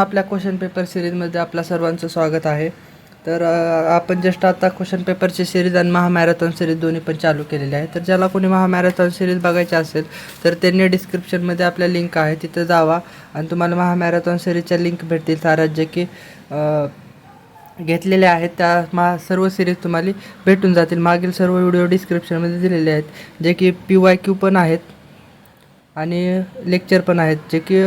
आपल्या question paper सिरीजमध्ये आपल्या सर्वांचं स्वागत आहे. तर आपण जस्ट आता क्वेश्चन पेपरची सिरीज आणि महामॅरेथॉन सिरीज दोन्ही पण चालू केलेले आहे तर ज्याला कोणी महामॅरेथॉन सिरीज बघायची असेल तर त्यांनी डिस्क्रिप्शनमध्ये आपल्या लिंक आहे तिथं जावा. आणि तुम्हाला महामॅरेथॉन सिरीजच्या लिंक भेटतील सारा जे की घेतलेले आहेत. त्या मा सर्व सिरीज तुम्हाला भेटून जातील. मागील सर्व व्हिडिओ डिस्क्रिप्शनमध्ये दिलेले आहेत जे की पी वाय क्यू पण आहेत आणि लेक्चर पण आहेत. जे की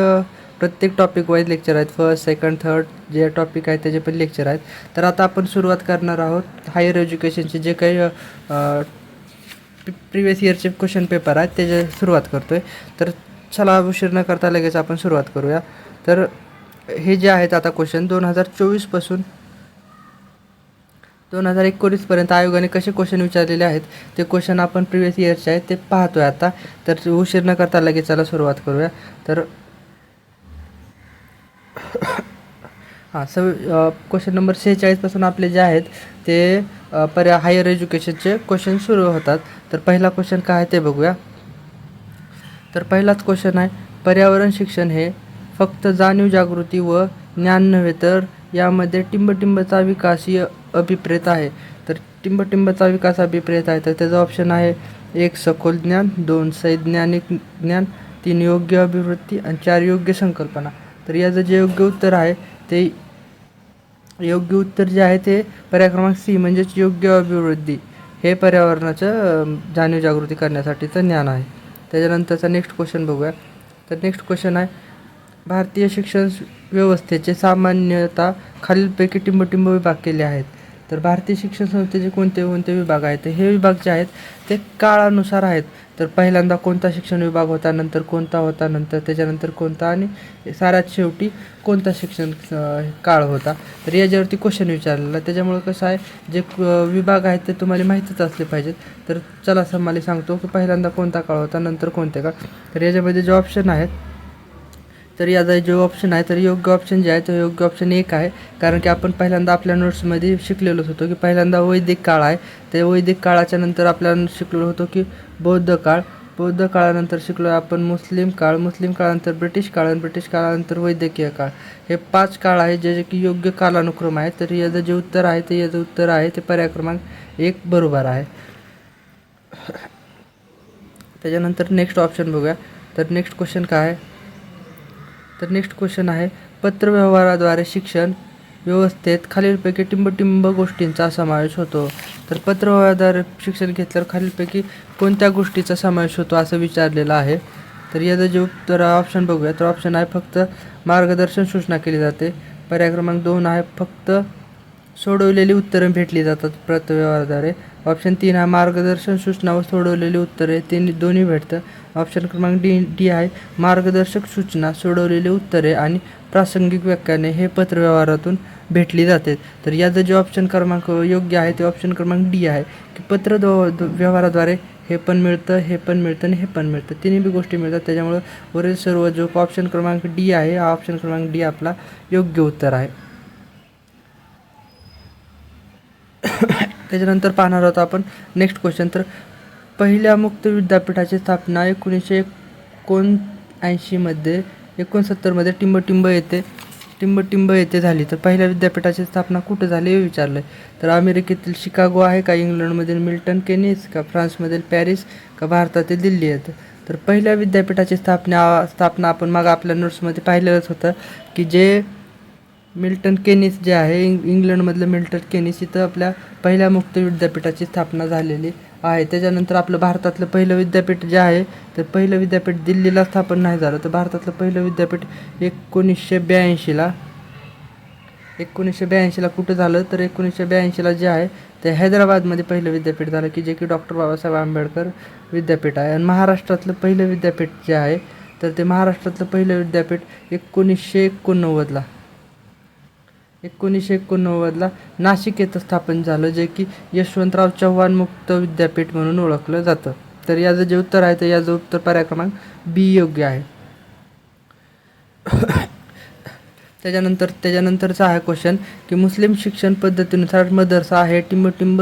प्रत्येक टॉपिक वाईज लेक्चर आहेत. फर्स्ट सेकंड थर्ड जे टॉपिक आहेत त्याचे पण लेक्चर आहेत. तर आता आपण सुरुवात करणार आहोत हायर एज्युकेशनचे जे काही प्रिवियस इयरचे क्वेश्चन पेपर आहेत त्याचे सुरुवात करतो आहे तर चला उशीर न करता लगेच आपण सुरुवात करूया. तर हे जे आहेत आता क्वेश्चन दोन हजार चोवीसपासून दोन हजार एकोणीसपर्यंत आयोगाने कसे क्वेश्चन विचारलेले आहेत ते क्वेश्चन आपण प्रिवियस इयरचे आहेत ते पाहतोय आता. तर उशीर न करता लगेच चला सुरुवात करूया. तर हां सव क्वेश्चन नंबर सेहेचाळीसपासून आपले जे आहेत ते पर्या हायर एज्युकेशनचे क्वेश्चन सुरू होतात. तर पहिला क्वेश्चन काय आहे ते बघूया. तर पहिलाच क्वेश्चन आहे पर्यावरण शिक्षण हे फक्त जाणीव जागृती व ज्ञान नव्हे तर यामध्ये टिंबटिंबचा विकास ही अभिप्रेत आहे. तर टिंबटिंबचा विकास अभिप्रेत आहे तर त्याचा ऑप्शन आहे एक सखोल ज्ञान दोन सैज्ञानिक ज्ञान तीन योग्य अभिवृत्ती आणि चार योग्य संकल्पना. तर याचं जे योग्य उत्तर आहे ते योग्य उत्तर जे आहे ते पर्याय क्रमांक सी म्हणजेच योग्य अभिवृद्धी. हे पर्यावरणाचं जाणीव जागृती करण्यासाठीचं ज्ञान आहे. त्याच्यानंतरचा नेक्स्ट क्वेश्चन बघूया तर नेक्स्ट क्वेश्चन आहे भारतीय शिक्षण व्यवस्थेचे सामान्यतः खालीलपैकी टिंबटिंब विभाग केले आहेत. तर भारतीय शिक्षण संस्थेचे कोणते कोणते विभाग आहेत? हे विभाग जे आहेत ते काळानुसार आहेत. तर पहिल्यांदा कोणता शिक्षण विभाग होता नंतर कोणता होता नंतर त्याच्यानंतर कोणता आणि साऱ्यात शेवटी कोणता शिक्षण काळ होता? तर याच्यावरती क्वेश्चन विचारलेला. त्याच्यामुळे कसं आहे जे विभाग आहेत ते तुम्हाला माहीतच असले पाहिजेत. तर चला सर मला सांगतो की पहिल्यांदा कोणता काळ होता नंतर कोणते काळ? तर याच्यामध्ये जे ऑप्शन आहेत तर याचा जो ऑप्शन आहे तर योग्य ऑप्शन जे आहे तो योग्य ऑप्शन एक आहे. कारण की आपण पहिल्यांदा आपल्या नोट्समध्ये शिकलेलोच होतो की पहिल्यांदा वैदिक काळ आहे. ते वैदिक काळाच्या नंतर आपल्याला शिकलेलो होतो की बौद्ध काळ. बौद्ध काळानंतर शिकलो आपण मुस्लिम काळ. मुस्लिम काळानंतर ब्रिटिश काळ आणि ब्रिटिश काळानंतर वैद्यकीय काळ. हे पाच काळ आहे जे जे की योग्य कालानुक्रम आहे. तर याचं जे उत्तर आहे ते याचं उत्तर आहे. ते पर्याय क्रमांक एक बरोबर आहे. त्याच्यानंतर नेक्स्ट ऑप्शन बघूया. तर नेक्स्ट क्वेश्चन काय आहे? तर नेक्स्ट क्वेश्चन आहे पत्रव्यवहाराद्वारे शिक्षण व्यवस्थेत खालीलपैकी टिंबटिंब गोष्टींचा समावेश होतो. तर पत्रव्यवहाराद्वारे शिक्षण घेतल्यावर खालीलपैकी कोणत्या गोष्टीचा समावेश होतो असं विचारलेलं आहे. तर याचं जे उत्तर ऑप्शन बघूया. तर ऑप्शन आहे फक्त मार्गदर्शन सूचना केली जाते. पर्याय क्रमांक दोन आहे फक्त सोडवलेली उत्तरं भेटली जातात पत्रव्यवहाराद्वारे. ऑप्शन तीन हा मार्गदर्शन सूचना व सोडवलेली उत्तरे. तीन दोन्ही भेटतं. ऑप्शन क्रमांक डी डी आहे मार्गदर्शक सूचना सोडवलेली उत्तरे आणि प्रासंगिक व्याख्याने हे पत्रव्यवहारातून भेटली जाते. तर याचं जे ऑप्शन क्रमांक योग्य आहे ते ऑप्शन क्रमांक डी आहे. की पत्र दो- व्यवहाराद्वारे हे पण मिळतं हे पण मिळतं आणि हे पण मिळतं. तिन्ही बी गोष्टी मिळतात. त्याच्यामुळं वरील सर्व जो ऑप्शन क्रमांक डी आहे हा ऑप्शन क्रमांक डी आपला योग्य उत्तर आहे. त्याच्यानंतर पाहणार आहोत आपण. नेक्स्ट क्वेश्चन तर पहिल्या मुक्त विद्यापीठाची स्थापना एकोणीसशे एकोणऐंशीमध्ये एकोणसत्तरमध्ये टिंबटिंब येथे टिंबटिंब येथे झाली. तर पहिल्या विद्यापीठाची स्थापना कुठे झाली हे विचारलं आहे तर अमेरिकेतील शिकागो आहे का इंग्लंडमधील मिल्टन केनिस का फ्रान्समधील पॅरिस का भारतातील दिल्ली आहेत तर पहिल्या विद्यापीठाची स्थापना स्थापना आपण मग आपल्या नोट्समध्ये पाहिलेलंच होतं की जे मिल्टन केनिस जे आहे इंग इंग्लंडमधलं मिल्टन केनिस इथं आपल्या पहिल्या मुक्त विद्यापीठाची स्थापना झालेली आहे. त्याच्यानंतर आपलं भारतातलं पहिलं विद्यापीठ जे आहे तर पहिलं विद्यापीठ दिल्लीला स्थापन नाही झालं. तर भारतातलं पहिलं विद्यापीठ एकोणीसशे ब्याऐंशीला एकोणीसशे ब्याऐंशीला कुठं झालं? तर एकोणीसशे ब्याऐंशीला जे आहे ते हैदराबादमध्ये पहिलं विद्यापीठ झालं की जे की डॉक्टर बाबासाहेब आंबेडकर विद्यापीठ आहे. आणि महाराष्ट्रातलं पहिलं विद्यापीठ जे आहे तर ते महाराष्ट्रातलं पहिलं विद्यापीठ एकोणीसशे एकोणनव्वदला एकोणीसशे एकोणनव्वदला नाशिक येथं स्थापन झालं जे की यशवंतराव चव्हाण मुक्त विद्यापीठ म्हणून ओळखलं जातं. तर याचं जे उत्तर आहे तर याचं उत्तर पर्याय क्रमांक बी योग्य आहे. त्याच्यानंतर त्याच्यानंतरचा आहे क्वेश्चन की मुस्लिम शिक्षण पद्धतीनुसार मदरसा हे टिंबटिंब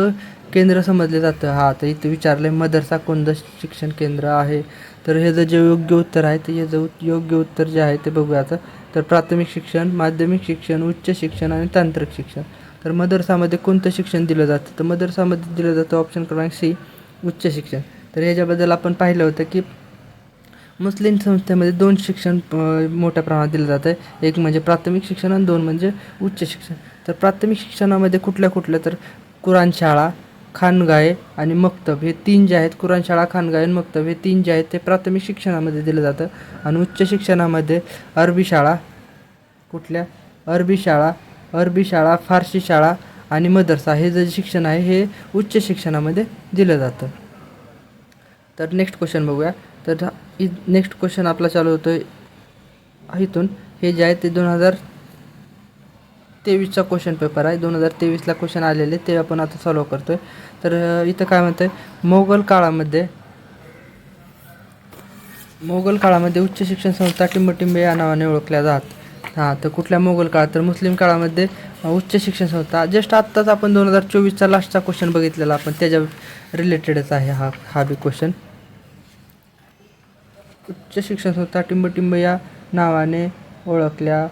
केंद्र समजले जातं. हा तर इथं विचारलं आहे मदरसा कोणतं शिक्षण केंद्र आहे? तर ह्याचं जे योग्य उत्तर आहे ते ह्याचं योग्य उत्तर जे आहे ते बघूया आता. तर प्राथमिक शिक्षण माध्यमिक शिक्षण उच्च शिक्षण आणि तांत्रिक शिक्षण. तर मदरसामध्ये कोणतं शिक्षण दिलं जातं? तर मदरसामध्ये दिलं जातं ऑप्शन क्रमांक सी उच्च शिक्षण. तर ह्याच्याबद्दल आपण पाहिलं होतं की मुस्लिम संस्थेमध्ये दोन शिक्षण मोठ्या प्रमाणात दिलं जातं आहे एक म्हणजे प्राथमिक शिक्षण आणि दोन म्हणजे उच्च शिक्षण. तर प्राथमिक शिक्षणामध्ये कुठल्या कुठल्या? तर कुराण शाळा खानगाय आणि मक्तब हे तीन जे आहेत कुराणशाळा शाळा आणि मक्तब हे तीन जे आहेत ते प्राथमिक शिक्षणामध्ये दिलं जातं. आणि उच्च शिक्षणामध्ये अरबी शाळा कुठल्या? अरबी शाळा अरबी शाळा फारसी शाळा आणि मदरसा हे जे शिक्षण आहे हे उच्च शिक्षणामध्ये दिलं जातं. तर नेक्स्ट क्वेश्चन बघूया. तर नेक्स्ट क्वेश्चन आपला चालू होतो आहे इथून. हे जे आहे ते दोन हजार तेवीसचा क्वेश्चन पेपर आहे. दोन हजार तेवीसला क्वेश्चन आलेले ते आपण आता सॉल्व करतो आहे तर इथं काय म्हणतं आहे मोगल काळामध्ये मोगल काळामध्ये उच्च शिक्षण संस्था टिंबटिंबे या नावाने ओळखल्या जात. हां तर कुठल्या मोगल काळात? तर मुस्लिम काळामध्ये उच्च शिक्षण संस्था. जस्ट आत्ताच आपण दोन हजार चोवीसचा लास्टचा क्वेश्चन बघितलेला. आपण त्याच्या रिलेटेडच आहे हा हा बी क्वेश्चन उच्च शिक्षण संस्था टिंबटिंब या नावाने ओळखल्या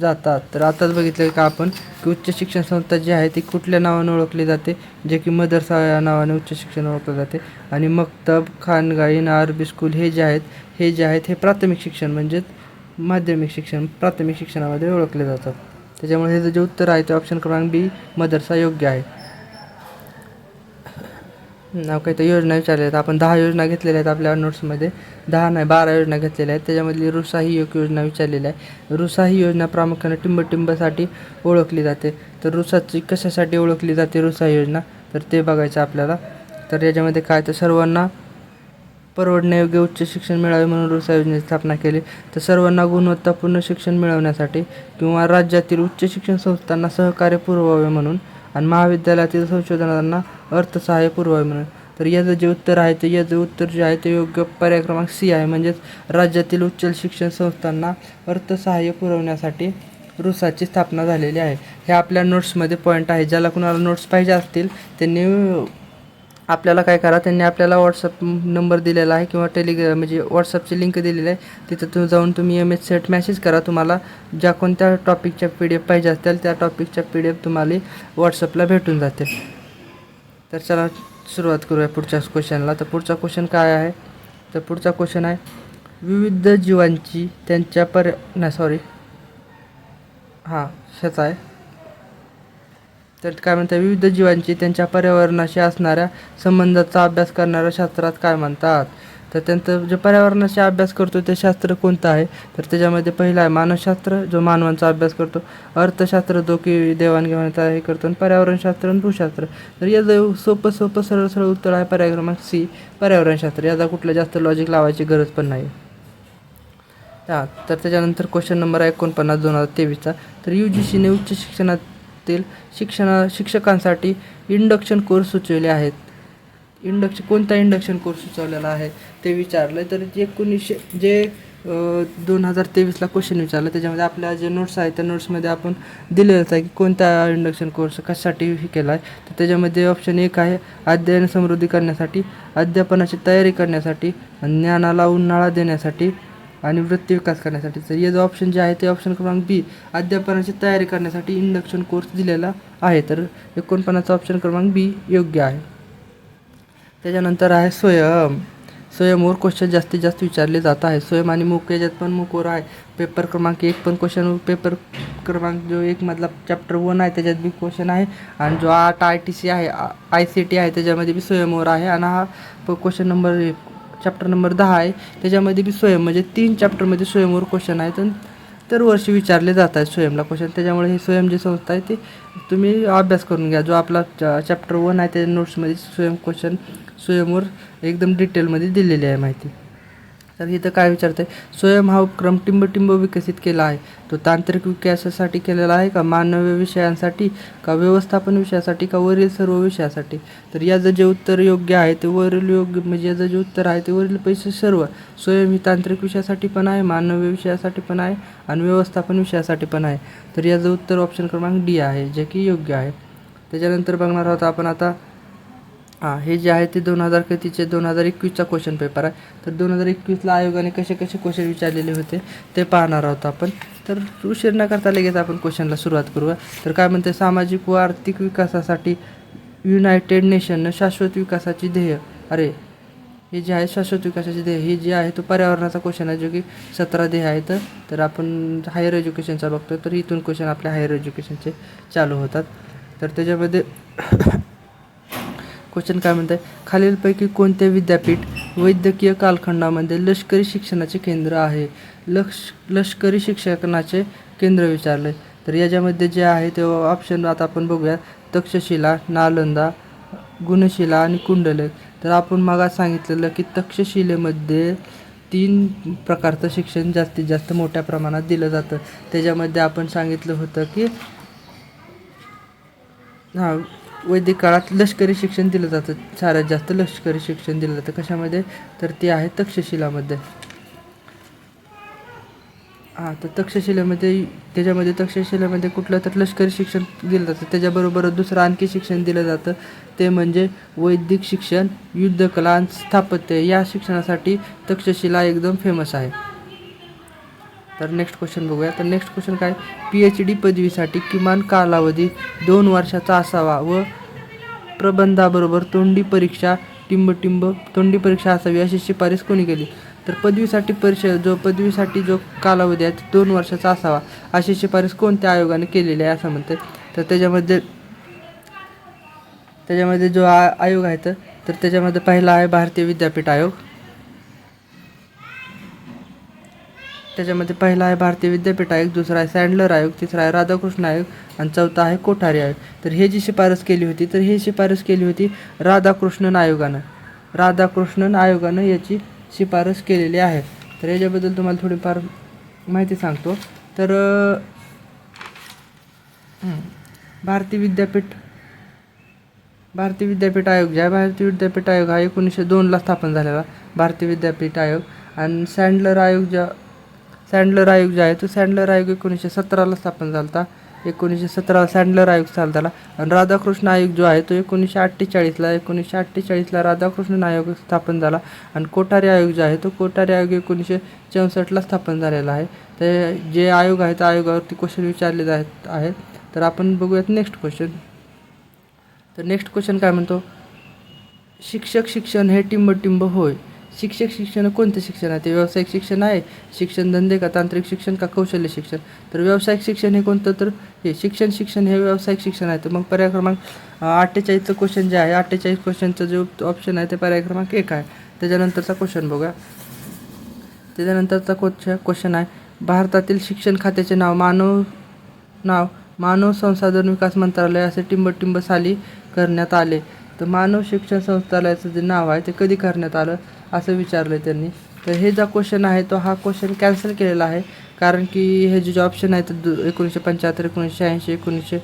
जातात. तर आताच बघितलं का आपण की उच्च शिक्षण संस्था जी आहे ती कुठल्या नावाने ओळखली जाते? जे की मदरसा या नावाने उच्च शिक्षण ओळखलं जाते. आणि मक्तब खानगाईन अरबी स्कूल हे जे आहेत हे जे आहेत हे प्राथमिक शिक्षण म्हणजेच माध्यमिक शिक्षण प्राथमिक शिक्षणामध्ये ओळखले जातात. त्याच्यामुळे हे जे उत्तर आहे ते ऑप्शन क्रमांक बी मदरसा योग्य आहे. नाव काही तर योजना विचारल्या आहेत. आपण दहा योजना घेतलेल्या आहेत आपल्या नोट्समध्ये. दहा नाही बारा योजना घेतलेल्या आहेत. त्याच्यामधली रुसा ही एक योजना विचारलेली आहे. रुसा ही योजना प्रामुख्याने टिंबटिंबसाठी ओळखली जाते. तर रुसाची कशासाठी ओळखली जाते रुसा योजना? तर ते बघायचं आपल्याला. तर याच्यामध्ये काय तर सर्वांना परवडण्यायोग्य उच्च शिक्षण मिळावे म्हणून रुसा योजनेची स्थापना केली. तर सर्वांना गुणवत्तापूर्ण शिक्षण मिळवण्यासाठी किंवा राज्यातील उच्च शिक्षण संस्थांना सहकार्य पुरवावे म्हणून आणि महाविद्यालयातील संशोधनांना अर्थसहाय्य पुरवावे म्हणून. तर याचं जे उत्तर आहे ते याचं उत्तर जे आहे ते योग्य पर्याय क्रमांक सी आहे म्हणजेच राज्यातील उच्च शिक्षण संस्थांना अर्थसहाय्य पुरवण्यासाठी रुसाची स्थापना झालेली आहे. हे आपल्या नोट्समध्ये पॉईंट आहे. ज्याला कुणाला नोट्स पाहिजे असतील त्यांनी आपल्याला काय करा त्यांनी आपल्याला व्हॉट्सअप नंबर दिलेला आहे किंवा टेलिग्रा म्हणजे व्हॉट्सअपची लिंक दिलेली आहे. तिथं तुम्ही जाऊन तुम्ही एम एस सेट मॅसेज करा तुम्हाला. ज्या कोणत्या टॉपिकच्या पी डी एफ पाहिजे असतील त्या टॉपिकच्या पी डी एफ तुम्हाला व्हॉट्सअपला भेटून जाते तर चला सुरुवात करूया पुढच्या क्वेश्चनला तर पुढचा क्वेश्चन काय आहे? तर पुढचा क्वेश्चन आहे विविध जीवांची त्यांच्या पर नाही सॉरी हां ह्याचा आहे. तर काय म्हणतात विविध जीवांची त्यांच्या पर्यावरणाशी असणाऱ्या संबंधाचा अभ्यास करणाऱ्या शास्त्रात काय म्हणतात? तर त्यांचं जे पर्यावरणाशी अभ्यास करतो ते शास्त्र कोणतं आहे? तर त्याच्यामध्ये पहिलं आहे मानसशास्त्र जो मानवांचा अभ्यास करतो अर्थशास्त्र जो की देवाणघेवाणीचा हे करतो आणि पर्यावरणशास्त्र आणि भूशास्त्र. तर याचं सोपं सोपं सरळ सरळ उत्तर आहे पर्याय क्रमांक सी पर्यावरणशास्त्र. याचा कुठलं जास्त लॉजिक लावायची गरज पण नाही. हां तर त्याच्यानंतर क्वेश्चन नंबर आहे एकोणपन्नास दोन हजार तेवीसचा. तर यू जी सीने उच्च शिक्षणात शिक्षणातील शिक्षणा शिक्षकांसाठी इंडक्शन कोर्स सुचवले आहेत. इंडक्शन कोणता इंडक्शन कोर्स सुचवलेला आहे ते विचारलं. तर जे एकोणीसशे जे दोन हजार तेवीसला क्वेश्चन विचारलं त्याच्यामध्ये आपल्या जे नोट्स आहेत त्या नोट्समध्ये आपण दिलेलंच आहे की कोणता इंडक्शन कोर्स कशासाठी हे केला आहे तर त्याच्यामध्ये ऑप्शन एक आहे अध्ययन समृद्धी करण्यासाठी अध्यापनाची तयारी करण्यासाठी ज्ञानाला उन्हाळा देण्यासाठी आणि वृत्ती विकास करण्यासाठी. तर हे जे ऑप्शन जे आहे ते ऑप्शन क्रमांक बी अध्यापनाची तयारी करण्यासाठी इंडक्शन कोर्स दिलेला आहे. तर एकोणपन्नासचा ऑप्शन क्रमांक बी योग्य आहे. त्याच्यानंतर आहे स्वयं. स्वयंवर क्वेश्चन जास्तीत जास्त विचारले जात आहे. स्वयं आणि मुख याच्यात पण मुखवर आहे. पेपर क्रमांक एक पण क्वेश्चन पेपर क्रमांक जो एकमधला चॅप्टर वन आहे त्याच्यात बी क्वेश्चन आहे. आणि जो आठ आय टी सी आहे आय सी टी आहे त्याच्यामध्ये बी स्वयंवर आहे. आणि हा क्वेश्चन नंबर चॅप्टर नंबर दहा आहे. त्याच्यामध्ये बी स्वयं म्हणजे तीन चॅप्टरमध्ये स्वयंवर क्वेश्चन आहेत आणि दरवर्षी विचारले जात आहेत स्वयंला क्वेश्चन त्याच्यामुळे ही स्वयं जी संस्था आहे ते तुम्ही अभ्यास करून घ्या. जो आपला चॅप्टर वन आहे त्या नोट्समध्ये स्वयं क्वेश्चन स्वयंवर एकदम डिटेलमध्ये दिलेली आहे माहिती. तर इथं काय विचारतं आहे स्वयं हा उपक्रम टिंबटिंब विकसित केला आहे. तो तांत्रिक विकासासाठी केलेला आहे का? मानवी विषयांसाठी का? व्यवस्थापन विषयासाठी का? वरील सर्व विषयासाठी? तर याचं जे उत्तर योग्य आहे ते वरील योग्य म्हणजे याचं जे उत्तर आहे ते वरील पैसे सर्व स्वयं ही तांत्रिक विषयासाठी पण आहे मानवी विषयासाठी पण आहे आणि व्यवस्थापन विषयासाठी पण आहे. तर याचं उत्तर ऑप्शन क्रमांक डी आहे जे की योग्य आहे. त्याच्यानंतर बघणार आहोत आपण आता हां हे जे आहे ते दोन हजार कितीचे दोन हजार एकवीसचा क्वेश्चन पेपर आहे. तर दोन हजार एकवीसला आयोगाने कसे कसे क्वेश्चन विचारलेले होते ते पाहणार आहोत आपण. तर उशीर न करता लगेच आपण क्वेश्चनला सुरुवात करूया. तर काय म्हणते सामाजिक व आर्थिक विकासासाठी युनायटेड नेशननं शाश्वत विकासाची ध्येय. अरे हे जे आहे शाश्वत विकासाचे ध्येय हे जे आहे तो पर्यावरणाचा क्वेश्चन आहे जो की सतरा ध्येय आहेत. तर आपण हायर एज्युकेशनचा बघतो तर इथून क्वेश्चन आपल्या हायर एज्युकेशनचे चालू होतात. तर त्याच्यामध्ये क्वेश्चन काय म्हणत आहे खालीलपैकी कोणते विद्यापीठ वैद्यकीय कालखंडामध्ये लष्करी शिक्षणाचे केंद्र आहे? लक्ष लष्करी शिक्षणाचे केंद्र विचारले. तर याच्यामध्ये जे आहे ते ऑप्शन आता आपण बघूया. तक्षशिला नालंदा गुणशिला आणि कुंडले. तर आपण मग सांगितलेलं की तक्षशिलेमध्ये तीन प्रकारचं शिक्षण जास्तीत जास्त मोठ्या प्रमाणात दिलं जातं. त्याच्यामध्ये आपण सांगितलं होतं की हां वैदिक काळात लष्करी शिक्षण दिलं जातं. साऱ्यात जास्त लष्करी शिक्षण दिलं जातं. कशामध्ये? तर ते आहे तक्षशिलामध्ये. हां तर तक्षशिलेमध्ये त्याच्यामध्ये तक्षशिलेमध्ये कुठलं तर लष्करी शिक्षण दिलं जातं. त्याच्याबरोबर दुसरं आणखी शिक्षण दिलं जातं. ते म्हणजे वैदिक शिक्षण युद्धकला आणि स्थापत्य या शिक्षणासाठी तक्षशिला एकदम फेमस आहे. तर नेक्स्ट क्वेश्चन बघूया. तर नेक्स्ट क्वेश्चन काय? पी एच डी पदवीसाठी किमान कालावधी दोन वर्षाचा असावा व प्रबंधाबरोबर तोंडी परीक्षा टिंबटिंब तोंडी परीक्षा असावी अशी शिफारस कोणी केली? तर पदवीसाठी परीक्षा जो पदवीसाठी जो कालावधी आहे तो दोन वर्षाचा असावा अशी शिफारस कोणत्या आयोगाने केलेली आहे असं म्हणते तर त्याच्यामध्ये त्याच्यामध्ये जो आ आयोग आहे तर तर त्याच्यामध्ये पहिला आहे भारतीय विद्यापीठ आयोग. त्याच्यामध्ये पहिला आहे भारतीय विद्यापीठ आयोग दुसरा आहे सँडलर आयोग तिसरा आहे राधाकृष्ण आयोग आणि चौथा आहे कोठारी आयोग. तर हे जी शिफारस केली होती तर ही शिफारस केली होती राधाकृष्णन आयोगानं. राधाकृष्णन आयोगानं याची शिफारस केलेली आहे. तर याच्याबद्दल तुम्हाला थोडीफार माहिती सांगतो. तर भारतीय विद्यापीठ भारतीय विद्यापीठ आयोग जे आहे भारतीय विद्यापीठ आयोग हा एकोणीसशे दोनला स्थापन झालेला भारतीय विद्यापीठ आयोग. आणि सँडलर आयोग ज्या सँडलर आयोग जो आहे तो सँडलर आयोग एकोणीसशे सतराला स्थापन झाला होता एकोणीसशे सतराला सँडलर आयोग चालू झाला. आणि राधाकृष्ण आयोग जो आहे तो एकोणीसशे अठ्ठेचाळीसला एकोणीसशे अठ्ठेचाळीसला राधाकृष्ण आयोग स्थापन झाला. आणि कोठारी आयोग जो आहे तो कोठारी आयोग एकोणीसशे चौसष्टला स्थापन झालेला आहे. ते जे आयोग आहेत त्या आयोगावरती क्वेश्चन विचारले जात आहेत. तर आपण बघूयात नेक्स्ट क्वेश्चन तर नेक्स्ट क्वेश्चन काय म्हणतो? शिक्षक शिक्षण हे टिंबटिंब होय. शिक्षक शिक्षण कोणतं शिक्षण आहे? ते व्यावसायिक शिक्षण आहे. शिक्षण धंदे का तांत्रिक शिक्षण का कौशल्य शिक्षण? तर व्यावसायिक शिक्षण हे कोणतं? तर हे शिक्षण शिक्षण हे व्यावसायिक शिक्षण आहे. तर मग पर्याय क्रमांक अठ्ठेचाळीसचं क्वेश्चन जे आहे अठ्ठेचाळीस क्वेश्चनचं जो ऑप्शन आहे ते पर्याय क्रमांक एक आहे. त्याच्यानंतरचा क्वेश्चन बघूया. त्याच्यानंतरचा क्वेश्चन क्वेश्चन आहे. भारतातील शिक्षण खात्याचे नाव मानव नाव मानव संसाधन विकास मंत्रालय असे टिंबटिंब साली करण्यात आले. तर मानव शिक्षण संस्थालयाचं जे नाव आहे ते कधी करण्यात आलं? असं विचारलं त्यांनी. तर हे जो क्वेश्चन आहे तो हा क्वेश्चन कॅन्सल केलेला आहे. कारण की हे जे ऑप्शन आहेत दु एकोणीसशे पंच्याहत्तर एकोणीसशे ऐंशी एकोणीसशे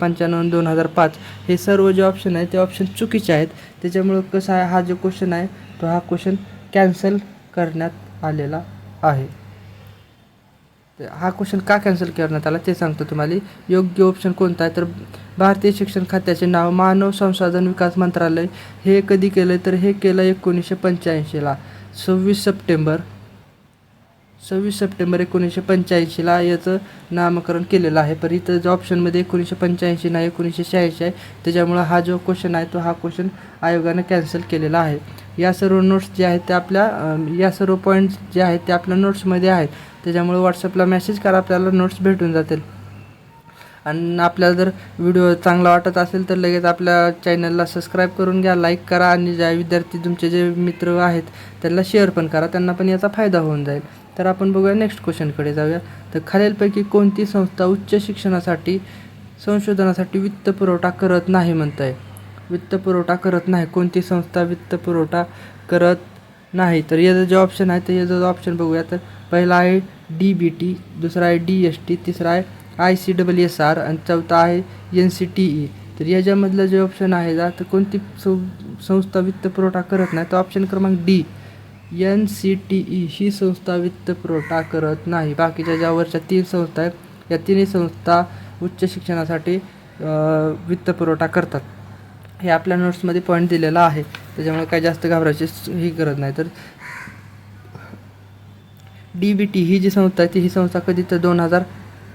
पंच्याण्णव दोन हजार पाच हे सर्व जे ऑप्शन आहेत ते ऑप्शन चुकीचे आहेत. त्याच्यामुळं कसं आहे हा जो क्वेश्चन आहे तो हा क्वेश्चन कॅन्सल करण्यात आलेला आहे. हा क्वेश्चन का कॅन्सल करण्यात आला ते सांगतो तुम्हाला. योग्य ऑप्शन कोणता आहे? तर भारतीय शिक्षण खात्याचे नाव मानव संसाधन विकास मंत्रालय. हे कधी केलं तर हे केलं एकोणीसशे पंच्याऐंशीला सव्वीस सप्टेंबर. सव्वीस सप्टेंबर एकोणीसशे पंच्याऐंशीला याचं नामकरण केलेलं आहे. पण इथं जो ऑप्शनमध्ये एकोणीसशे पंच्याऐंशी नाही एकोणीसशे शहाऐंशी आहे त्याच्यामुळं हा जो क्वेश्चन आहे तो हा क्वेश्चन आयोगानं कॅन्सल केलेला आहे. या सर्व नोट्स जे आहेत ते आपल्या या सर्व पॉईंट्स जे आहेत ते आपल्या नोट्समध्ये आहेत. त्याच्यामुळे व्हॉट्सअपला मेसेज करा आपल्याला नोट्स भेटून जातील. आणि आपल्याला जर व्हिडिओ चांगला वाटत असेल तर लगेच आपल्या चॅनलला सबस्क्राईब करून घ्या लाईक करा आणि ज्या विद्यार्थी तुमचे जे मित्र आहेत त्यांना शेअर पण करा. त्यांना पण याचा फायदा होऊन जाईल. तर आपण बघूया नेक्स्ट क्वेश्चनकडे जाऊया. तर खालीलपैकी कोणती संस्था उच्च शिक्षणासाठी संशोधनासाठी वित्त पुरवठा करत नाही म्हणत आहे वित्त पुरवठा करत नाही. कोणती संस्था वित्त पुरवठा करत नाही? तर याचं जे ऑप्शन आहे तर याचा जो ऑप्शन बघूया. तर पहिला आहे डी बी टी दुसरा आहे डी एस टी तिसरा आहे I C double S R आणि चौथा आहे एन सी टी ई. तर याच्यामधलं जे ऑप्शन आहे जा तर कोणती सं संस्था वित्त पुरवठा करत नाही तो ऑप्शन क्रमांक D. N C T E ही संस्था वित्त पुरवठा करत नाही. बाकीच्या ज्या वरच्या तीन संस्था आहेत या तिन्ही संस्था उच्च शिक्षणासाठी वित्तपुरवठा वित्त पुरवठा करतात. हे आपल्या नोट्समध्ये पॉईंट दिलेला आहे. त्याच्यामुळे काही जास्त घाबरायची ही गरज नाही. तर डी बी टी ही जी संस्था आहे ती ही संस्था कधी तर दोन हजार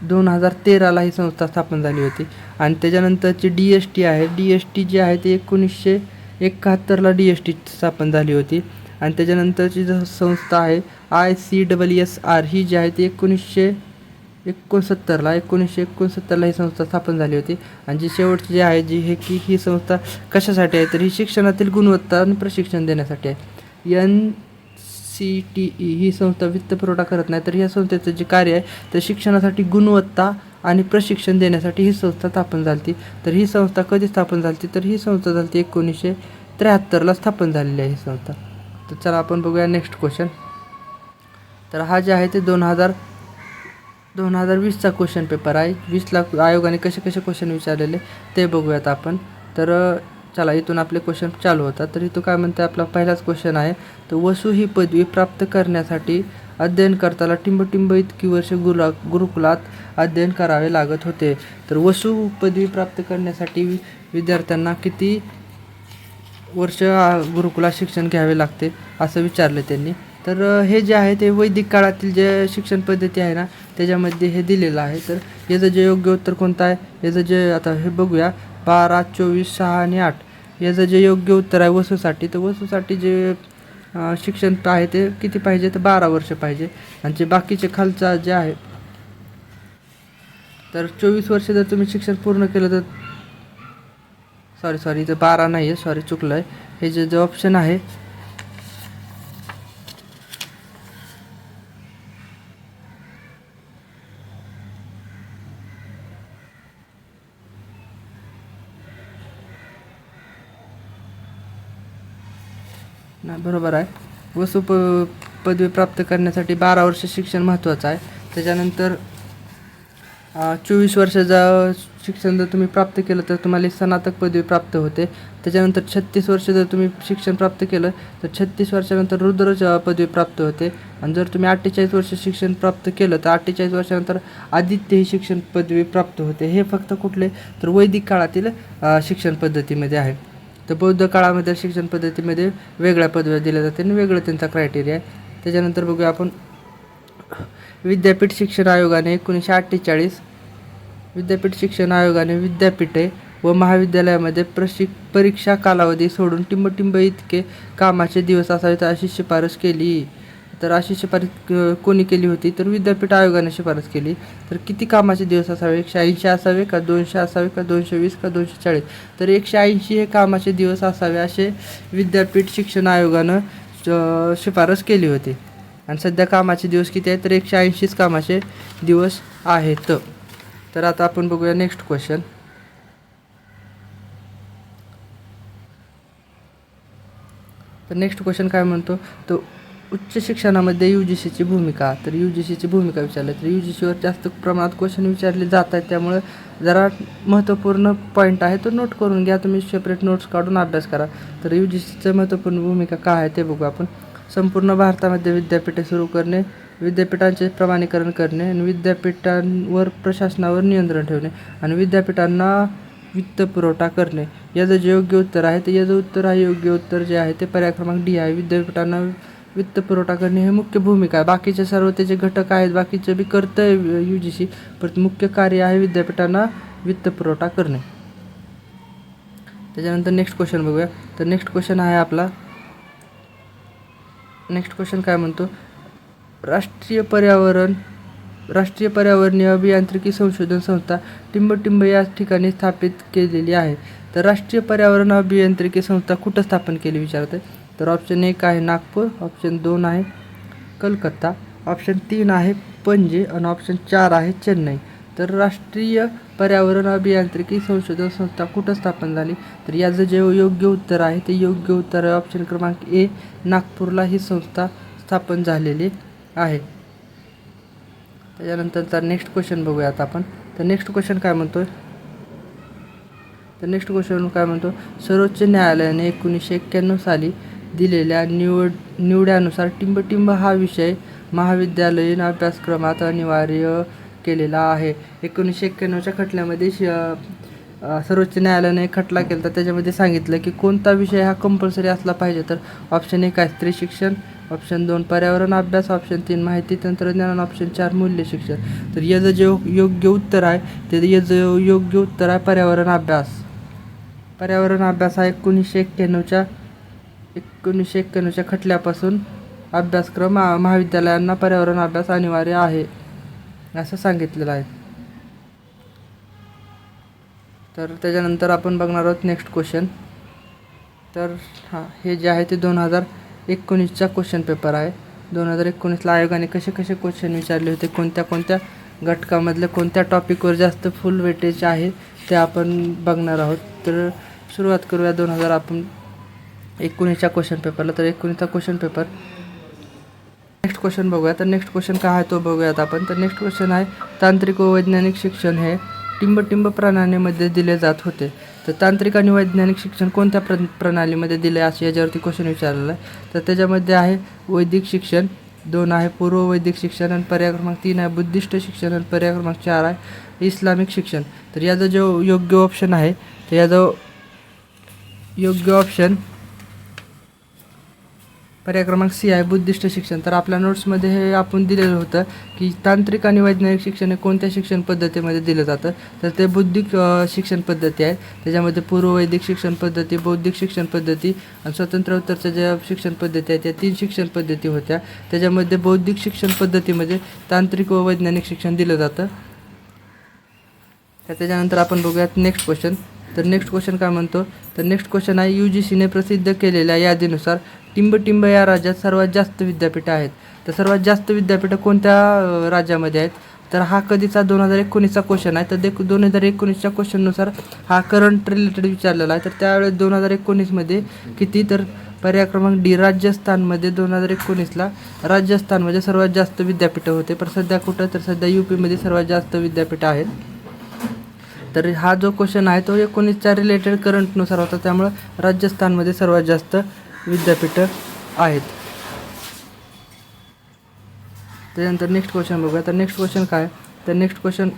दोन हजार तेराला ही संस्था स्थापन झाली होती. आणि त्याच्यानंतरची डी एस टी आहे. डी एस टी जी आहे ती एकोणीसशे एकाहत्तरला डी एस टी स्थापन झाली होती. आणि त्याच्यानंतरची जी संस्था आहे I C double S R ही जी आहे ती एकोणीसशे एकोणसत्तरला एकोणीसशे एकोणसत्तरला ही संस्था स्थापन झाली होती. आणि जी शेवटची जी आहे जी हे की ही संस्था कशासाठी आहे तर ही शिक्षणातील गुणवत्ता आणि प्रशिक्षण देण्यासाठी आहे. एन सी टी ई ही संस्था वित्तपुरवठा करत नाही तर या संस्थेचं जे कार्य आहे तर शिक्षणासाठी गुणवत्ता आणि प्रशिक्षण देण्यासाठी ही संस्था स्थापन झाली तर ही संस्था कधी स्थापन झाली तर ही संस्था झाली एकोणीसशे त्र्याहत्तरला स्थापन झालेली आहे ही संस्था. तर चला आपण बघूया नेक्स्ट क्वेश्चन तर हा जे आहे ते दोन हजार दोन हजार वीसचा क्वेश्चन पेपर आहे. वीसला आयोगाने कसे कसे क्वेश्चन विचारलेले ते बघूयात आपण. तर चला इथून आपले क्वेश्चन चालू होतात. तर इथं काय म्हणते आपला पहिलाच क्वेश्चन आहे. तर वसू ही पदवी प्राप्त करण्यासाठी अध्ययन करताना टिंबटिंब इतकी वर्ष गुरुला गुरुकुलात अध्ययन करावे लागत होते. तर वसू पदवी प्राप्त करण्यासाठी विद्यार्थ्यांना किती वर्ष गुरुकुलात शिक्षण घ्यावे लागते असं विचारलं त्यांनी. तर हे जे आहे ते वैदिक काळातील जे शिक्षण पद्धती आहे ना त्याच्यामध्ये हे दिलेलं आहे. तर याचं जे योग्य उत्तर कोणतं आहे? याचं जे आता हे बघूया. बारा चोवीस सहा आणि आठ. याचं जे योग्य उत्तर आहे वसूसाठी तर वसूसाठी जे शिक्षण आहे ते किती पाहिजे? तर बारा वर्ष पाहिजे. आणि जे बाकीचे खालचा जे आहे तर चोवीस वर्ष जर तुम्ही शिक्षण पूर्ण केलं तर सॉरी सॉरी इथं बारा नाही आहे सॉरी चुकलं आहे हे जे जे ऑप्शन आहे नाही बरोबर आहे. वसू प पदवी प्राप्त करण्यासाठी बारा वर्ष शिक्षण महत्त्वाचं आहे. त्याच्यानंतर चोवीस वर्षाचं शिक्षण जर तुम्ही प्राप्त केलं तर तुम्हाला स्नातक पदवी प्राप्त होते. त्याच्यानंतर छत्तीस वर्ष जर तुम्ही शिक्षण प्राप्त केलं तर छत्तीस वर्षानंतर रुद्र पदवी प्राप्त होते. आणि जर तुम्ही अठ्ठेचाळीस वर्ष शिक्षण प्राप्त केलं तर अठ्ठेचाळीस वर्षानंतर आदित्य ही शिक्षण पदवी प्राप्त होते. हे फक्त कुठले? तर वैदिक काळातील शिक्षण पद्धतीमध्ये आहे. तर बौद्ध काळामध्ये शिक्षण पद्धतीमध्ये वेगळ्या पदव्या दिल्या जाते आणि वेगळं त्यांचा क्रायटेरिया आहे. त्याच्यानंतर बघूया आपण. विद्यापीठ शिक्षण आयोगाने एकोणीसशे अठ्ठेचाळीस विद्यापीठ शिक्षण आयोगाने विद्यापीठे व महाविद्यालयामध्ये प्रशिक परीक्षा कालावधी सोडून टिंबटिंब इतके कामाचे दिवस असावेत अशी शिफारस केली. तर अशी शिफारस कोणी केली होती तर विद्यापीठ आयोगाने शिफारस केली. तर किती कामाचे दिवस असावे? एकशे ऐंशी असावे का दोनशे असावे का दोनशे वीस का दोनशे चाळीस? तर एकशे ऐंशी हे कामाचे दिवस असावे असे विद्यापीठ शिक्षण आयोगानं शिफारस केली होती. आणि सध्या कामाचे दिवस किती आहेत? तर एकशे ऐंशीच कामाचे दिवस आहेत. तर आता आपण बघूया नेक्स्ट क्वेश्चन. तर नेक्स्ट क्वेश्चन काय म्हणतो? तो उच्च शिक्षणामध्ये यू जी सीची भूमिका तर यू जी सीची भूमिका विचारली तर यू जी सीवर जास्त प्रमाणात क्वेश्चन विचारले जात आहेत त्यामुळे जरा महत्त्वपूर्ण पॉईंट आहे तो नोट करून घ्या. तुम्ही सेपरेट नोट्स काढून अभ्यास करा. तर यू जी सीचं महत्त्वपूर्ण भूमिका काय आहे ते बघू आपण. संपूर्ण भारतामध्ये विद्यापीठे सुरू करणे विद्यापीठांचे प्रमाणीकरण करणे आणि विद्यापीठांवर प्रशासनावर नियंत्रण ठेवणे आणि विद्यापीठांना वित्त पुरवठा करणे. याचं जे योग्य उत्तर आहे ते याचं उत्तर आहे योग्य उत्तर जे आहे ते पर्याय क्रमांक डी आहे. विद्यापीठांना वित्त पुरवठा करणे हे मुख्य भूमिका आहे. बाकीचे सर्व त्याचे घटक आहेत बाकीचे बी कर्तव्य यू जी सी परत मुख्य कार्य आहे विद्यापीठांना वित्त पुरवठा करणे. त्याच्यानंतर नेक्स्ट क्वेश्चन बघूया. तर नेक्स्ट क्वेश्चन आहे आपला. नेक्स्ट क्वेश्चन काय म्हणतो? राष्ट्रीय पर्यावरण राष्ट्रीय पर्यावरणीय अभियांत्रिकी संशोधन संस्था टिंबटिंब या ठिकाणी स्थापित केलेली आहे. तर राष्ट्रीय पर्यावरण अभियांत्रिकी संस्था कुठं स्थापन केली विचारते तर ऑप्शन एक आहे नागपूर ऑप्शन दोन आहे कलकत्ता ऑप्शन तीन आहे पणजी आणि ऑप्शन चार आहे चेन्नई. तर राष्ट्रीय पर्यावरण अभियांत्रिकी संशोधन संस्था कुठं स्थापन झाली? तर याचं जे योग्य उत्तर आहे ते योग्य उत्तर आहे ऑप्शन क्रमांक ए नागपूरला ही संस्था स्थापन झालेली आहे. त्याच्यानंतरचा नेक्स्ट क्वेश्चन बघूया आता आपण. तर नेक्स्ट क्वेश्चन काय म्हणतो तर नेक्स्ट क्वेश्चन काय म्हणतो सर्वोच्च न्यायालयाने एकोणीसशे एक्क्याण्णव साली दिलेल्या निवड निवड्यानुसार टिंबटिंब हा विषय महाविद्यालयीन अभ्यासक्रमात अनिवार्य केलेला आहे. एकोणीसशे एक्क्याण्णवच्या खटल्यामध्ये श सर्वोच्च न्यायालयाने एक खटला केला. तर त्याच्यामध्ये सांगितलं की कोणता विषय हा कंपल्सरी असला पाहिजे तर ऑप्शन एक आहे स्त्री शिक्षण ऑप्शन दोन पर्यावरण अभ्यास ऑप्शन तीन माहिती तंत्रज्ञान ऑप्शन चार मूल्य शिक्षण. तर याचं जे योग्य उत्तर आहे ते याचं योग्य उत्तर आहे पर्यावरण अभ्यास. पर्यावरण अभ्यास हा एकोणीसशे एक्क्याण्णवच्या एकोणीसशे एक्क्याण्णवच्या खटल्यापासून अभ्यासक्रम महा- महाविद्यालयांना पर्यावरण अभ्यास अनिवार्य आहे असं सांगितलेलं आहे. तर त्याच्यानंतर आपण बघणार आहोत नेक्स्ट क्वेश्चन तर हां हे जे आहे ते दोन हजार एकोणीसचा क्वेश्चन पेपर आहे. दोन हजार एकोणीसला आयोगाने कसे कसे क्वेश्चन विचारले होते कोणत्या कोणत्या घटकामधल्या कोणत्या टॉपिकवर जास्त फुल वेटेज आहे ते आपण बघणार आहोत. तर सुरुवात करूया दोन हजार आपण एकोणीसच्या क्वेश्चन पेपरला तर एकोणीसचा क्वेश्चन पेपर नेक्स्ट क्वेश्चन बघूया तर नेक्स्ट क्वेश्चन काय आहे तो बघूयात आपण. तर नेक्स्ट क्वेश्चन आहे तांत्रिक व वैज्ञानिक शिक्षण हे टिंबटिंब प्रणालीमध्ये दिले जात होते. तर तांत्रिक आणि वैज्ञानिक शिक्षण कोणत्या प्र प्रणालीमध्ये दिले असे याच्यावरती क्वेश्चन विचारलेला आहे. तर त्याच्यामध्ये आहे वैदिक शिक्षण दोन आहे पूर्व वैदिक शिक्षण आणि पर्याय क्रमांक तीन आहे बुद्धिस्ट शिक्षण आणि पर्याय क्रमांक चार आहे इस्लामिक शिक्षण. तर याचा जो योग्य ऑप्शन आहे तर याचा योग्य ऑप्शन पर्याय क्रमांक सी आहे बुद्धिष्ट शिक्षण. तर आपल्या नोट्समध्ये हे आपण दिलेलं होतं की तांत्रिक आणि वैज्ञानिक शिक्षण हे कोणत्या शिक्षण पद्धतीमध्ये दिलं जातं? तर ते बौद्धिक शिक्षण पद्धती आहे त्याच्यामध्ये पूर्ववैदिक शिक्षण पद्धती बौद्धिक शिक्षण पद्धती आणि स्वतंत्रोत्तरच्या ज्या शिक्षण पद्धती आहेत त्या तीन शिक्षण पद्धती होत्या. त्याच्यामध्ये बौद्धिक शिक्षण पद्धतीमध्ये तांत्रिक व वैज्ञानिक शिक्षण दिलं जातं. तर त्याच्यानंतर आपण बघूयात नेक्स्ट क्वेश्चन तर नेक्स्ट क्वेश्चन काय म्हणतो? तर नेक्स्ट क्वेश्चन आहे यू जी सीने प्रसिद्ध केलेल्या यादीनुसार टिंबटिंब या राज्यात सर्वात जास्त विद्यापीठं आहेत. तर सर्वात जास्त विद्यापीठं कोणत्या राज्यामध्ये आहेत? तर हा कधीचा दोन हजार एकोणीसचा क्वेश्चन आहे. तर दे दोन हजार एकोणीसच्या क्वेश्चननुसार हा करंट रिलेटेड विचारलेला आहे. तर त्यावेळेस दोन हजार एकोणीसमध्ये किती? तर पर्याय क्रमांक डी राजस्थानमध्ये दोन हजार एकोणीसला राजस्थानमध्ये सर्वात जास्त विद्यापीठं होते. पण सध्या कुठं? तर सध्या यू पीमध्ये सर्वात जास्त विद्यापीठं आहेत. तर हा जो क्वेश्चन आहे तो एकोणीसच्या रिलेटेड करंटनुसार होता. त्यामुळं राजस्थानमध्ये सर्वात जास्त विद्यापीठं आहेत. त्याच्यानंतर नेक्स्ट क्वेश्चन बघूया. तर नेक्स्ट क्वेश्चन काय? तर नेक्स्ट क्वेश्चन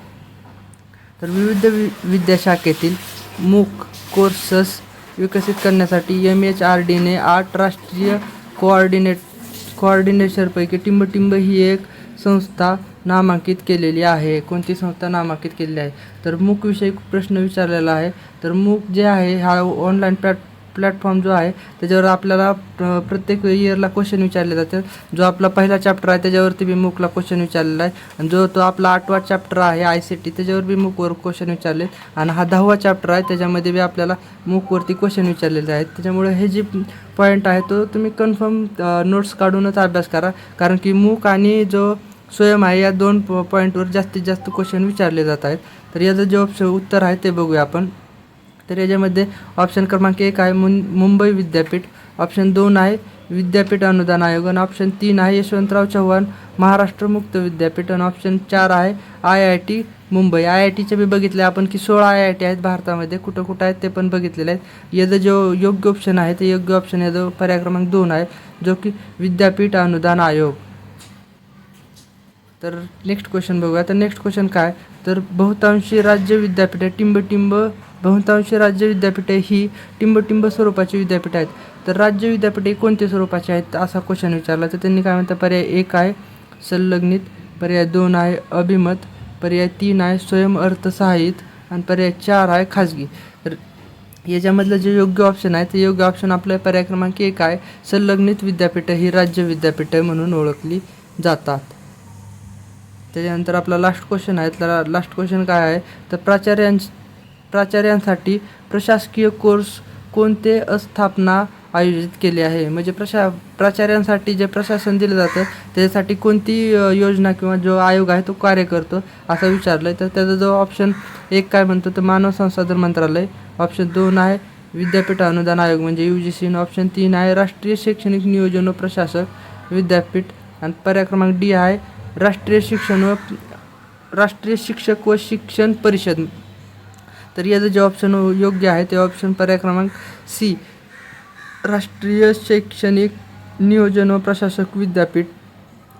तर विविध वि विद्याशाखेतील मूक कोर्सेस विकसित करण्यासाठी एम एच आर डीने आठ राष्ट्रीय कोऑर्डिनेट कोऑर्डिनेशरपैकी टिंबटिंब ही एक संस्था नामांकित केलेली आहे. कोणती संस्था नामांकित केलेली आहे? तर मूक विषयी प्रश्न विचारलेला आहे. तर मूक जे आहे हा ऑनलाईन प्लॅट प्लॅटफॉर्म जो आहे त्याच्यावर आपल्याला प्रत्येक इयरला क्वेश्चन विचारले जातात. जो आपला पहिला चॅप्टर आहे त्याच्यावरती बी मूकला क्वेश्चन विचारलेला आहे. आणि जो तो आपला आठवा चॅप्टर आहे आय सी टी त्याच्यावर बी मूकवर क्वेश्चन विचारले आणि हा दहावा चॅप्टर आहे त्याच्यामध्ये बी आपल्याला मूकवरती क्वेश्चन विचारलेले आहेत. त्याच्यामुळे हे जे पॉईंट आहे तो तुम्ही कन्फर्म नोट्स काढूनच अभ्यास करा. कारण की मूक आणि जो स्वयं आहे या दोन प पॉईंटवर जास्तीत जास्त क्वेश्चन विचारले जात आहेत. तर याचं जे ऑप्शन उत्तर आहे ते बघूया आपण. तर याच्यामध्ये ऑप्शन क्रमांक एक आहे मुं मुंबई विद्यापीठ. ऑप्शन दोन आहे विद्यापीठ अनुदान आयोग आणि ऑप्शन तीन आहे यशवंतराव चव्हाण महाराष्ट्र मुक्त विद्यापीठ आणि ऑप्शन चार आहे I I T Mumbai. I I टीचे बी बघितले आपण की सोळा आय आय टी आहेत भारतामध्ये. कुठं कुठं आहेत ते पण बघितलेले आहेत. याचं जो योग्य ऑप्शन आहे ते योग्य ऑप्शन याचं पर्याय क्रमांक दोन आहे जो की विद्यापीठ अनुदान आयोग. तर नेक्स्ट क्वेश्चन बघूया. तर नेक्स्ट क्वेश्चन काय? तर बहुतांशी राज्य विद्यापीठे टिंबटिंब बहुतांशी राज्य विद्यापीठे ही टिंबटिंब स्वरूपाची विद्यापीठे आहेत. तर राज्य विद्यापीठे कोणत्या स्वरूपाची आहेत असा क्वेश्चन विचारला. तर त्यांनी काय म्हणतात पर्याय एक आहे संलग्नित पर्याय दोन आहे अभिमत पर्याय तीन आहे स्वयं अर्थसहाय्यित आणि पर्याय चार आहे खाजगी. तर याच्यामधलं जे योग्य ऑप्शन आहे ते योग्य ऑप्शन आपलं पर्याय क्रमांक एक आहे. संलग्नित विद्यापीठं ही राज्य विद्यापीठं म्हणून ओळखली जातात. त्याच्यानंतर आपला लास्ट क्वेश्चन आहे. तर लास्ट क्वेश्चन काय आहे? तर प्राचार्यां प्राचार्यांसाठी प्रशासकीय कोर्स कोणते स्थापना आयोजित केली आहे? म्हणजे प्रशा प्राचार्यांसाठी जे प्रशासन दिलं जातं त्याच्यासाठी कोणती योजना किंवा जो आयोग आहे तो कार्य करतो असं विचारलं आहे तर त्याचा जो ऑप्शन एक काय म्हणतो तर मानव संसाधन मंत्रालय ऑप्शन दोन आहे विद्यापीठ अनुदान आयोग म्हणजे यू जी सी ऑप्शन तीन आहे राष्ट्रीय शैक्षणिक नियोजन व प्रशासक विद्यापीठ आणि पर्याय क्रमांक डी आहे राष्ट्रीय शिक्षण व राष्ट्रीय शिक्षक व शिक्षण परिषद. तर याचं जे ऑप्शन योग्य आहे ते ऑप्शन पर्याय क्रमांक सी राष्ट्रीय शैक्षणिक नियोजन व प्रशासक विद्यापीठ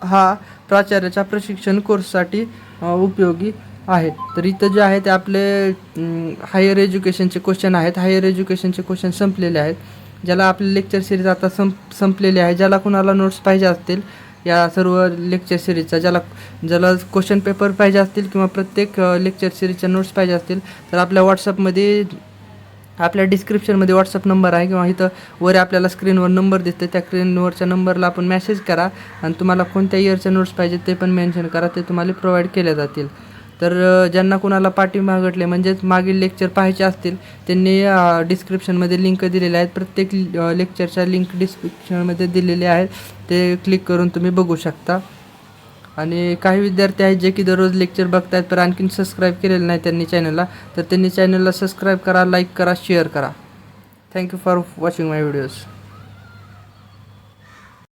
हा प्राचार्याच्या प्रशिक्षण कोर्ससाठी उपयोगी आहे. तर इथं जे आहे ते आपले हायर एज्युकेशनचे क्वेश्चन आहेत. हायर एज्युकेशनचे क्वेश्चन संपलेले आहेत. ज्याला आपले लेक्चर सिरीज आता संप संपलेले आहे. ज्याला कुणाला नोट्स पाहिजे असतील या सर्व लेक्चर सिरीजचा ज्याला ज्याला क्वेश्चन पेपर पाहिजे असतील किंवा प्रत्येक लेक्चर सिरीजच्या नोट्स पाहिजे असतील तर आपल्या व्हॉट्सअपमध्ये आपल्या डिस्क्रिप्शनमध्ये व्हॉट्सअप नंबर आहे किंवा इथं वर आपल्याला स्क्रीनवर नंबर दिसते त्या स्क्रीनवरच्या नंबरला आपण मेसेज करा आणि तुम्हाला कोणत्या इयरचे नोट्स पाहिजेत ते पण मेन्शन करा. ते तुम्हाला प्रोव्हाइड केले जातील. तर ज्यांना कुणाला घटले म्हणजेच मागील लेक्चर पाहायचे असतील त्यांनी डिस्क्रिप्शनमध्ये लिंक दिलेले आहेत. प्रत्येक लेक्चरच्या लिंक डिस्क्रिप्शनमध्ये दिलेले आहेत. ते क्लिक करून तुम्ही बघू शकता. आणि काही विद्यार्थी आहेत जे की दररोज लेक्चर बघतायत पण आणखीन सबस्क्राईब केलेलं नाही त्यांनी चॅनलला तर त्यांनी चॅनलला सबस्क्राईब करा लाईक करा शेअर करा. Thank you for watching my videos